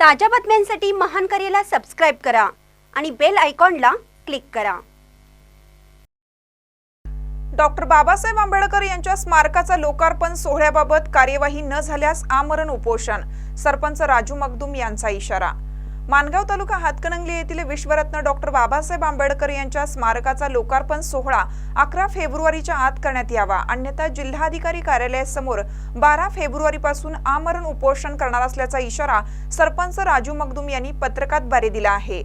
ताज्या बातम्यांसाठी महान करेला सबस्क्राईब करा आणि बेल आयकॉनला क्लिक करा. डॉक्टर बाबासाहेब आंबेडकर यांच्या स्मारकाचा लोकार्पण सोहळ्याबाबत कार्यवाही न झाल्यास आमरण उपोषण. सरपंच राजू मगदुम यांचा इशारा. मानगाव तालुका हातकणंगले येथील विश्वरत्न डॉक्टर बाबासाहेब आंबेडकर यांच्या स्मारकाचा लोकार्पण सोहळा अकरा फेब्रुवारीच्या आत करण्यात यावा. अन्यथा जिल्हाधिकारी कार्यालयासमोर बारा फेब्रुवारीपासून आमरण उपोषण करणार असल्याचा इशारा सरपंच राजू मगदुम यांनी पत्रकाद्वारे दिला आहे.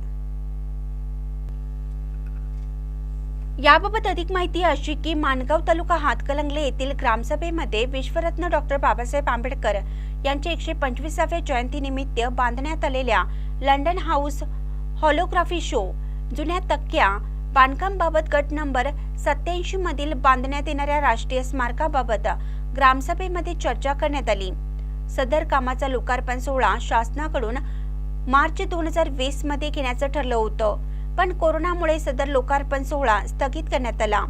याबाबत अधिक माहिती अशी की माणगाव तालुका हातकलंगले येथील ग्रामसभेमध्ये विश्वरत्न डॉक्टर बाबासाहेब आंबेडकर यांच्या एकशे पंचवीसाव्या जयंतीनिमित्त बांधण्यात आलेल्या लंडन हाऊस हॉलोग्राफी शो. जुन्या तक्क्या बांधकामबाबत गट नंबर सत्याऐंशी मधील बांधण्यात येणाऱ्या राष्ट्रीय स्मारकाबाबत ग्रामसभेमध्ये चर्चा करण्यात आली. सदर कामाचा लोकार्पण सोहळा शासनाकडून मार्च दोन हजार वीसमध्ये घेण्याचं ठरलं होतं. पण कोरोनामुळे सदर लोकार्पण सोहळा स्थगित करण्यात आला.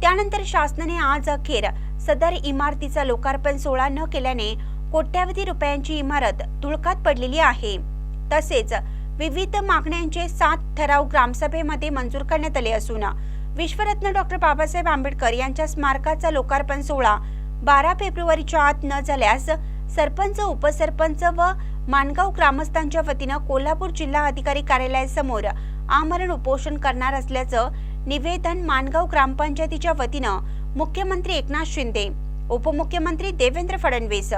त्यानंतर शासनाने आज अखेर सदर इमारतीचा लोकार्पण सोहळा न केल्याने कोट्यावधी रुपयांची इमारत धुळकात पडलेली आहे. तसेच विविध मागण्यांचे सात ठराव ग्रामसभेमध्ये मंजूर करण्यात आले असून विश्वरत्न डॉक्टर बाबासाहेब आंबेडकर यांच्या स्मारकाचा लोकार्पण सोहळा बारा फेब्रुवारीच्या आत न झाल्यास सरपंच उपसरपंच व माणगाव ग्रामस्थांच्या वतीनं कोल्हापूर जिल्हा अधिकारी कार्यालयासमोर आमरण उपोषण करणार असल्याचं निवेदन माणगाव ग्रामपंचायतीच्या वतीनं मुख्यमंत्री एकनाथ शिंदे उपमुख्यमंत्री देवेंद्र फडणवीस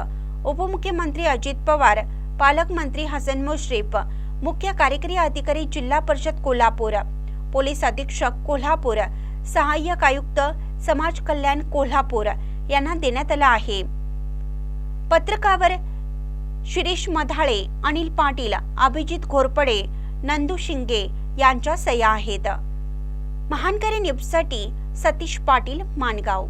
उपमुख्यमंत्री अजित पवार पालकमंत्री हसन मुश्रीफ मुख्य कार्यकारी अधिकारी जिल्हा परिषद कोल्हापूर पोलीस अधीक्षक कोल्हापूर सहाय्यक आयुक्त समाज कल्याण कोल्हापूर यांना देण्यात आला आहे. पत्रकावर शिरीष मधाळे अनिल पाटील अभिजित घोरपडे नंदू शिंगे यांच्या सह्या आहेत. महानकरी न्यूजसाठी सतीश पाटील मानगाव